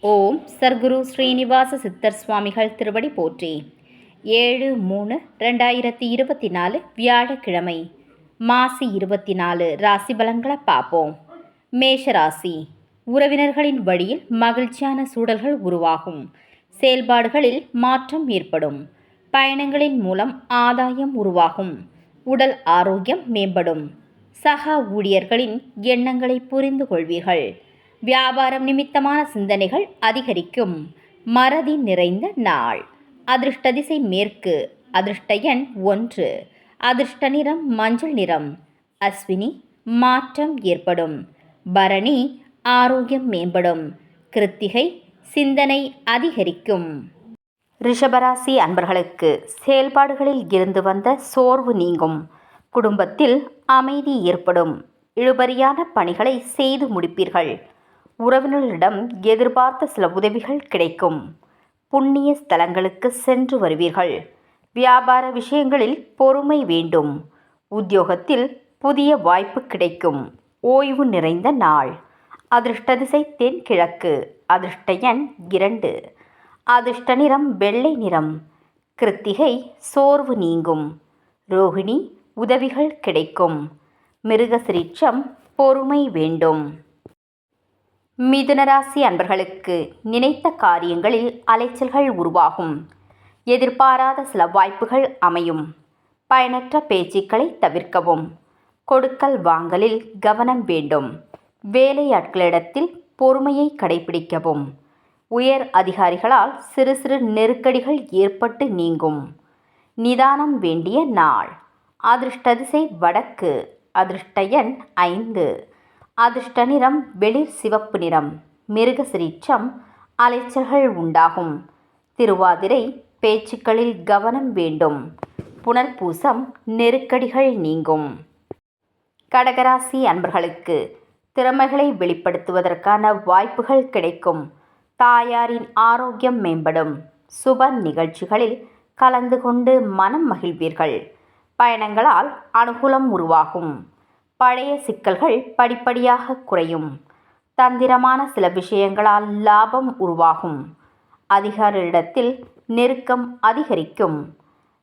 ஓம் சர்க்குரு ஸ்ரீனிவாச சித்தர் சுவாமிகள் திருவடி போற்றி. ஏழு மூணு ரெண்டாயிரத்தி இருபத்தி நாலு வியாழக்கிழமை மாசி இருபத்தி நாலு ராசி பலன்களை பார்ப்போம். மேஷ ராசி உறவினர்களின் வழியில் மகிழ்ச்சியான சூழல்கள் உருவாகும். செயல்பாடுகளில் மாற்றம் ஏற்படும். பயணங்களின் மூலம் ஆதாயம் உருவாகும். உடல் ஆரோக்கியம் மேம்படும். சக ஊழியர்களின் எண்ணங்களை புரிந்து கொள்வீர்கள். வியாபாரம் நிமித்தமான சிந்தனைகள் அதிகரிக்கும். மறதி நிறைந்த நாள். அதிர்ஷ்ட திசை மேற்கு. அதிர்ஷ்ட எண் ஒன்று. அதிர்ஷ்ட நிறம் மஞ்சள் நிறம். அஸ்வினி மாற்றம் ஏற்படும். பரணி ஆரோக்கியம் மேம்படும். கிருத்திகை சிந்தனை அதிகரிக்கும். ரிஷபராசி அன்பர்களுக்கு செயல்பாடுகளில் இருந்து வந்த சோர்வு நீங்கும். குடும்பத்தில் அமைதி ஏற்படும். இழுபறியான பணிகளை செய்து முடிப்பீர்கள். உறவினர்களிடம் எதிர்பார்த்த சில உதவிகள் கிடைக்கும். புண்ணிய ஸ்தலங்களுக்கு சென்று வருவீர்கள். வியாபார விஷயங்களில் பொறுமை வேண்டும். உத்தியோகத்தில் புதிய வாய்ப்பு கிடைக்கும். ஓய்வு நிறைந்த நாள். அதிர்ஷ்ட திசை தென்கிழக்கு. அதிர்ஷ்ட எண் இரண்டு. அதிர்ஷ்ட நிறம் வெள்ளை நிறம். கிருத்திகை சோர்வு நீங்கும். ரோகிணி உதவிகள் கிடைக்கும். மிருகசிரீட்சம் பொறுமை வேண்டும். மிதுனராசி அன்பர்களுக்கு நினைத்த காரியங்களில் அலைச்சல்கள் உருவாகும். எதிர்பாராத சில வாய்ப்புகள் அமையும். பயனற்ற பேச்சுக்களை தவிர்க்கவும். கொடுக்கல் வாங்கலில் கவனம் வேண்டும். வேலையாட்களிடத்தில் பொறுமையை கடைபிடிக்கவும். உயர் அதிகாரிகளால் சிறு சிறு நெருக்கடிகள் ஏற்பட்டு நீங்கும். நிதானம் வேண்டிய நாள். அதிர்ஷ்ட திசை வடக்கு. அதிர்ஷ்ட எண் ஐந்து. அதிர்ஷ்ட நிறம் வெளிர் சிவப்பு நிறம் மிருகசிரீச்சம் அலைச்சல்கள் உண்டாகும். திருவாதிரை பேச்சுக்களில் கவனம் வேண்டும். புனர்பூசம் நெருக்கடிகள் நீங்கும். கடகராசி அன்பர்களுக்கு திறமைகளை வெளிப்படுத்துவதற்கான வாய்ப்புகள் கிடைக்கும். தாயாரின் ஆரோக்கியம் மேம்படும். சுப நிகழ்ச்சிகளில் கலந்து கொண்டு மனம் மகிழ்வீர்கள். பயணங்களால் அனுகூலம் உருவாகும். பழைய சிக்கல்கள் படிப்படியாக குறையும். தந்திரமான சில விஷயங்களால் லாபம் உருவாகும். அதிகாரிகளிடத்தில் நெருக்கம் அதிகரிக்கும்.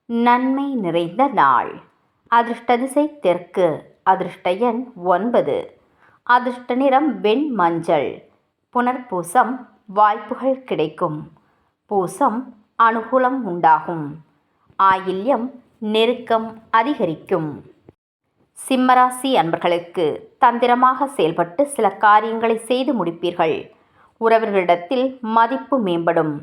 நன்மை நிறைந்த நாள். அதிர்ஷ்ட திசை தெற்கு. அதிர்ஷ்ட எண் ஒன்பது. அதிர்ஷ்ட நிறம் வெண் மஞ்சள். புனர்பூசம் வாய்ப்புகள் கிடைக்கும். பூசம் அனுகூலம் உண்டாகும். ஆயில்யம் நெருக்கம் அதிகரிக்கும். சிம்மராசி அன்பர்களுக்கு தந்திரமாக செயல்பட்டு சில காரியங்களை செய்து முடிப்பீர்கள். உறவர்களிடத்தில் மதிப்பு மேம்படும்.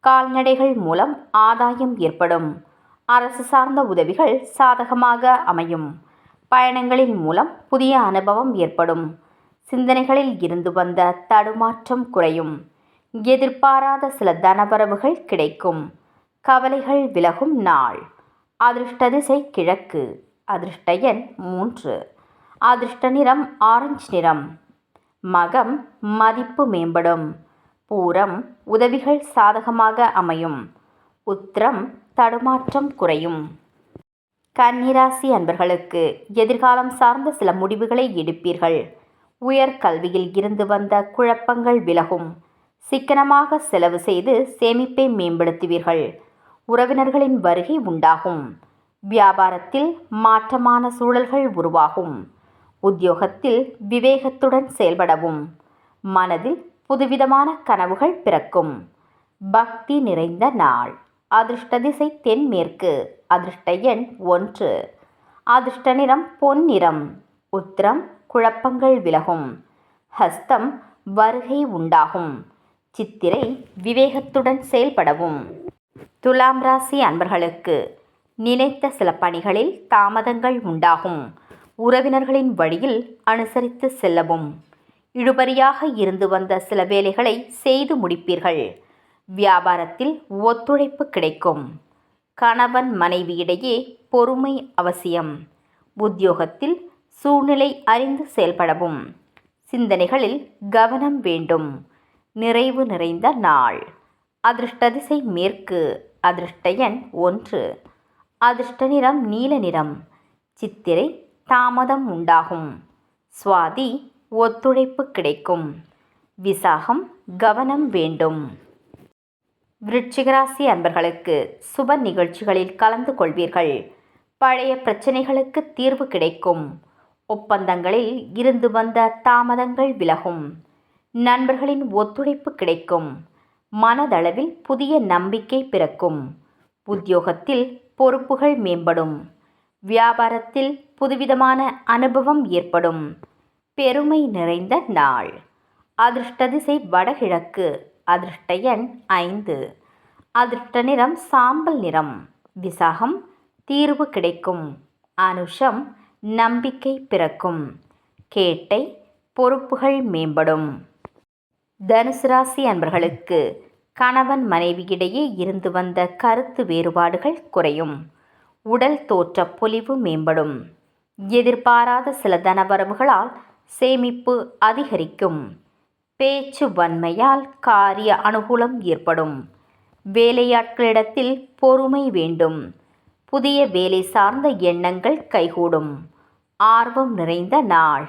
கால்நடைகள் மூலம் ஆதாயம் ஏற்படும். அரசு சார்ந்த உதவிகள் சாதகமாக அமையும். பயணங்களின் மூலம் புதிய அனுபவம் ஏற்படும். சிந்தனைகளில் இருந்து வந்த தடுமாற்றம் குறையும். எதிர்பாராத சில தனவரவுகள் கிடைக்கும். கவலைகள் விலகும் நாள். அதிர்ஷ்ட திசை கிழக்கு. அதிர்ஷ்ட எண் மூன்று. அதிர்ஷ்ட நிறம் ஆரஞ்சு நிறம். மகம் மதிப்பு மேம்படும். பூரம் உதவிகள் சாதகமாக அமையும். உத்திரம் தடுமாற்றம் குறையும். கன்னிராசி அன்பர்களுக்கு எதிர்காலம் சார்ந்த சில முடிவுகளை எடுப்பீர்கள். உயர் கல்வியில் இருந்து வந்த குழப்பங்கள் விலகும். சிக்கனமாக செலவு செய்து சேமிப்பை மேம்படுத்துவீர்கள். உறவினர்களின் வருகை உண்டாகும். வியாபாரத்தில் மாற்றமான சூழல்கள் உருவாகும். உத்தியோகத்தில் விவேகத்துடன் செயல்படவும். மனதில் புதுவிதமான கனவுகள் பிறக்கும். பக்தி நிறைந்த நாள். அதிர்ஷ்ட திசை தென்மேற்கு. அதிர்ஷ்ட எண் ஒன்று. அதிர்ஷ்ட நிறம் பொன்னிறம். உத்திரம் குழப்பங்கள் விலகும். ஹஸ்தம் வருகை உண்டாகும். சித்திரை விவேகத்துடன் செயல்படவும். துலாம் ராசி அன்பர்களுக்கு. நினைத்த சில பணிகளில் தாமதங்கள் உண்டாகும். உறவினர்களின் வழியில் அனுசரித்து செல்லவும். இழுபறியாக இருந்து வந்த சில வேலைகளை செய்து முடிப்பீர்கள். வியாபாரத்தில் ஒத்துழைப்பு கிடைக்கும். கணவன் மனைவியிடையே பொறுமை அவசியம். உத்தியோகத்தில் சூழ்நிலை அறிந்து செயல்படவும். சிந்தனைகளில் கவனம் வேண்டும். நிறைவு நிறைந்த நாள். அதிர்ஷ்ட திசை மேற்கு. அதிர்ஷ்ட எண் ஒன்று. அதிர்ஷ்ட நிறம் நீல நிறம். சித்திரை தாமதம் உண்டாகும். சுவாதி ஒத்துழைப்பு கிடைக்கும். விசாகம் கவனம் வேண்டும். விருட்சிகராசி அன்பர்களுக்கு சுப நிகழ்ச்சிகளில் கலந்து கொள்வீர்கள். பழைய பிரச்சனைகளுக்கு தீர்வு கிடைக்கும். ஒப்பந்தங்களில் இருந்து வந்த தாமதங்கள் விலகும். நண்பர்களின் ஒத்துழைப்பு கிடைக்கும். மனதளவில் புதிய நம்பிக்கை பிறக்கும். உத்தியோகத்தில் பொறுப்புகள் மேம்படும். வியாபாரத்தில் புதுவிதமான அனுபவம் ஏற்படும். பெருமை நிறைந்த நாள். அதிர்ஷ்ட திசை வடகிழக்கு. அதிர்ஷ்ட எண் ஐந்து. அதிர்ஷ்ட நிறம் சாம்பல் நிறம். விசாகம் தீர்வு கிடைக்கும். அனுஷம் நம்பிக்கை பிறக்கும். கேட்டை பொறுப்புகள் மேம்படும். தனுசு ராசி அன்பர்களுக்கு கணவன் மனைவியிடையே இருந்து வந்த கருத்து வேறுபாடுகள் குறையும். உடல் தோற்ற பொலிவு மேம்படும். எதிர்பாராத சில தனவரவுகளால் சேமிப்பு அதிகரிக்கும். பேச்சு வன்மையால் காரிய அனுகூலம் ஏற்படும். வேலையாட்களிடத்தில் பொறுமை வேண்டும். புதிய வேலை சார்ந்த எண்ணங்கள் கைகூடும். ஆர்வம் நிறைந்த நாள்.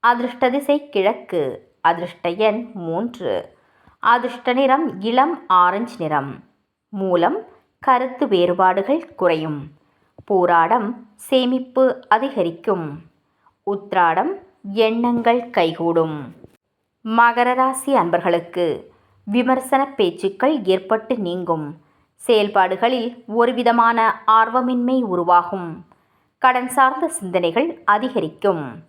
அதிர்ஷ்ட திசை கிழக்கு. அதிர்ஷ்ட எண் மூன்று. அதிர்ஷ்ட நிறம் இளம் ஆரஞ்சு நிறம். மூலம் கருத்து வேறுபாடுகள் குறையும். போராடம் சேமிப்பு அதிகரிக்கும். உத்ராடம் எண்ணங்கள் கைகூடும். மகர ராசி அன்பர்களுக்கு விமர்சன பேச்சுக்கள் ஏற்பட்டு நீங்கும். செயல்பாடுகளில் ஒருவிதமான ஆர்வமின்மை உருவாகும். கடன் சார்ந்த சிந்தனைகள் அதிகரிக்கும்.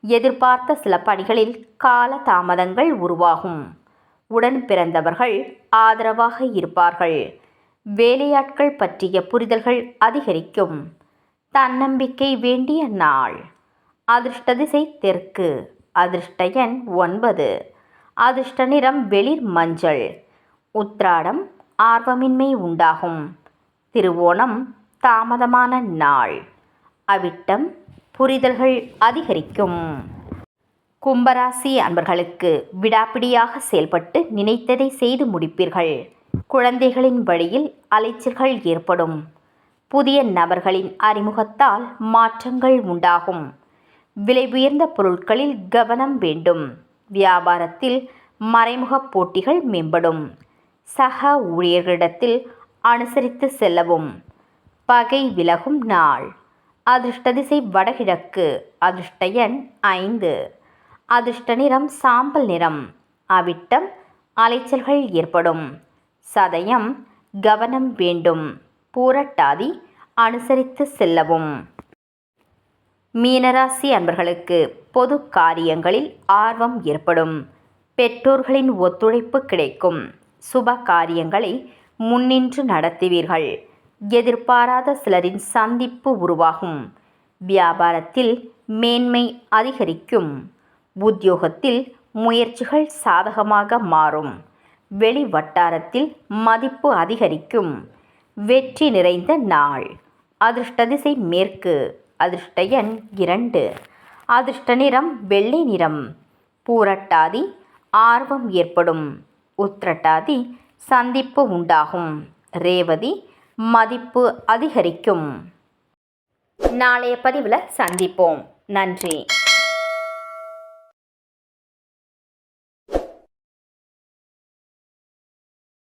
எதிர்பார்த்த சில பணிகளில் கால தாமதங்கள் உருவாகும். உடன் பிறந்தவர்கள் ஆதரவாக இருப்பார்கள். வேலையாட்கள் பற்றிய புரிதல்கள் அதிகரிக்கும். தன்னம்பிக்கை வேண்டிய நாள். அதிர்ஷ்ட திசை தெற்கு. அதிர்ஷ்ட எண் ஒன்பது. அதிர்ஷ்ட நிறம் வெளிர் மஞ்சள். உத்ராடம் ஆர்வமின்மை உண்டாகும். திருவோணம் தாமதமான நாள். அவிட்டம் புரிதல்கள் அதிகரிக்கும். கும்பராசி அன்பர்களுக்கு விடாப்பிடியாக செயல்பட்டு நினைத்ததை செய்து முடிப்பீர்கள். குழந்தைகளின் வழியில் அலைச்சல்கள் ஏற்படும். புதிய நபர்களின் அறிமுகத்தால் மாற்றங்கள் உண்டாகும். விலை உயர்ந்த பொருட்களில் கவனம் வேண்டும். வியாபாரத்தில் மறைமுக போட்டிகள் மேம்படும். சக ஊழியர்களிடத்தில் அனுசரித்து செல்லவும். பகை விலகும் நாள். அதிர்ஷ்ட திசை வடகிழக்கு. அதிர்ஷ்ட எண் ஐந்து. அதிர்ஷ்ட நிறம் சாம்பல் நிறம். அவிட்டம் அலைச்சல்கள் ஏற்படும். சதயம் கவனம் வேண்டும். பூரட்டாதி அனுசரித்து செல்லவும். மீனராசி அன்பர்களுக்கு பொது காரியங்களில் ஆர்வம் ஏற்படும். பெற்றோர்களின் ஒத்துழைப்பு கிடைக்கும். சுப காரியங்களை முன்னின்று நடத்துவீர்கள். எதிர்பாராத சிலரின் சந்திப்பு உருவாகும். வியாபாரத்தில் மேன்மை அதிகரிக்கும். உத்தியோகத்தில் முயற்சிகள் சாதகமாக மாறும். வெளி வட்டாரத்தில் மதிப்பு அதிகரிக்கும். வெற்றி நிறைந்த நாள். அதிர்ஷ்ட திசை மேற்கு. அதிர்ஷ்ட எண் இரண்டு. அதிர்ஷ்ட நிறம் வெள்ளை நிறம். பூரட்டாதி ஆர்வம் ஏற்படும். உத்திரட்டாதி சந்திப்பு உண்டாகும். ரேவதி மதிப்பு அதிகரிக்கும். நாளைய பதிவில் சந்திப்போம். நன்றி.